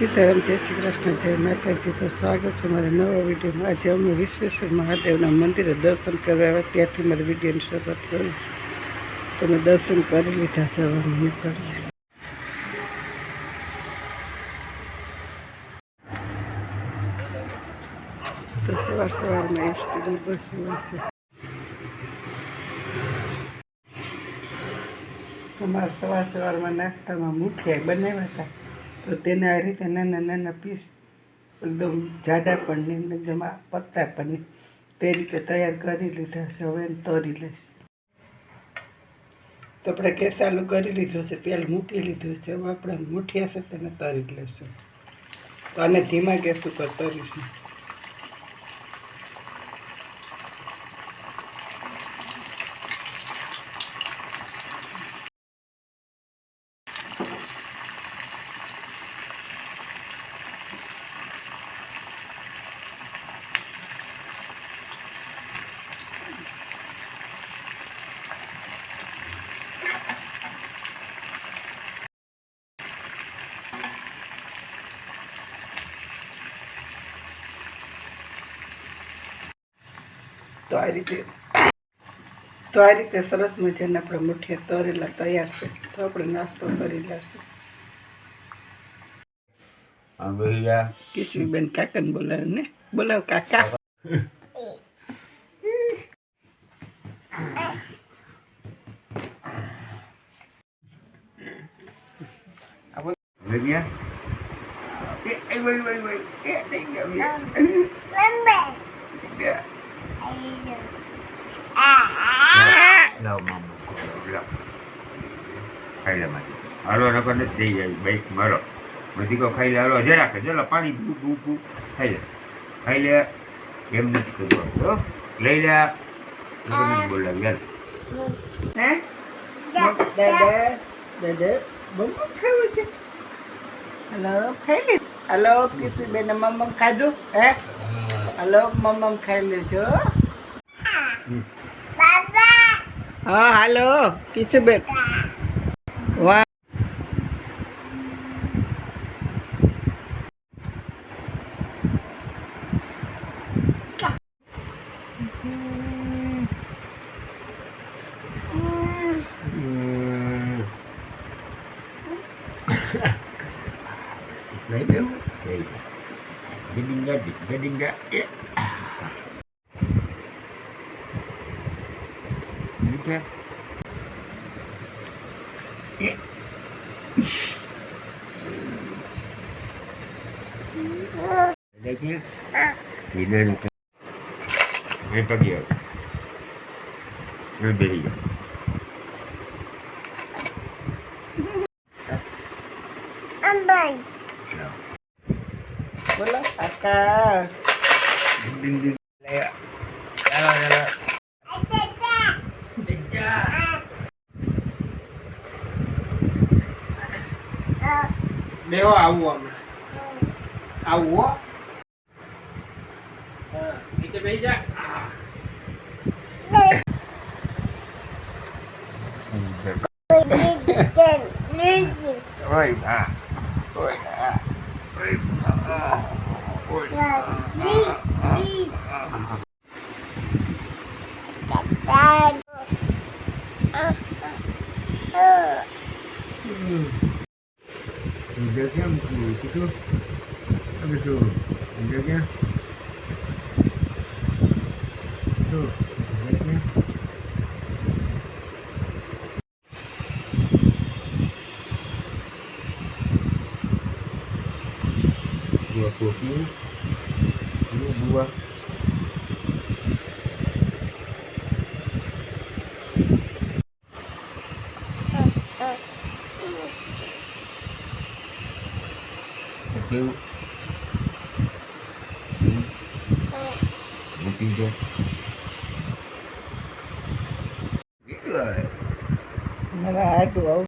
સીતારામ, જય શ્રી કૃષ્ણ, જય માતાજી. તો સ્વાગત છે મારા નવા વિડીયોમાં. આજે અમે વિશ્વેશ્વર મહાદેવના મંદિરે દર્શન કરવા આવ્યા. ત્યાંથી મારી વિડીયોની શરૂઆત કરું તો મેં દર્શન કરી લીધા છે. હવે તો સવાર સવારમાં એસટીની બસ છે. તમારે સવાર સવારમાં નાસ્તામાં મુઠિયા બનાવ્યા હતા. તો તેને આ રીતે નાના નાના પીસ એકદમ જાડા પણ એકદમ પત્તા પણ તે રીતે તૈયાર કરી લીધા છે. હવે તરી લઈશ. તો આપણે કેસાલું કરી લીધું છે. તેલ મૂકી લીધું છે. હવે આપણે મૂઠિયા છે તેને તરી લઈશું. આને ધીમા ગેસ ઉપર તરીશું. તો આ રીતે તો આ રીતે સરસ મજાના આપણે મુઠિયા તરેલા તૈયાર છે. તો આપણે નાસ્તો કરી ભૈયા કિશવીબેન કાકાને બોલાવે ને? બોલાવ કાકા. ભૈયા લાવ મામા લાવ. ખાઈ લે મારી હાલો નકર નથી જઈ જાય. બાઈક મારો બધી કો ખાઈ લે હાલો હજે રાખે ચલો પાણી પીવું પીવું પીવું ખાઈ લે. ખાઈ લે એમ નથી હો. લઈ લે. બોલાવી હાલ. હે? દાદા દાદા બહુ ખાવું છે. હલો ખાઈ લે. હલો કિશવીબેન મમ્મ ખાધું હે? હલો મમ્મ ખાઈ લેજો. હા હાલો Kishuben Dedinga, dedinga, yeah. Okay. Yeah. देखिए ये ले लेते ये तो गया ये देखिए अंबाई દિન દિન લે ચાલો ચાલો દેવો આવું હમણાં આવું હો નીચે બેસી જા Oi, ah. Oi, ah. Oi, Biasanya begitu, habis itu, biasanya, tuh, biasanya. Dua kopi, ini. Ini tiga. Gitu lah. મારા હાટું આવું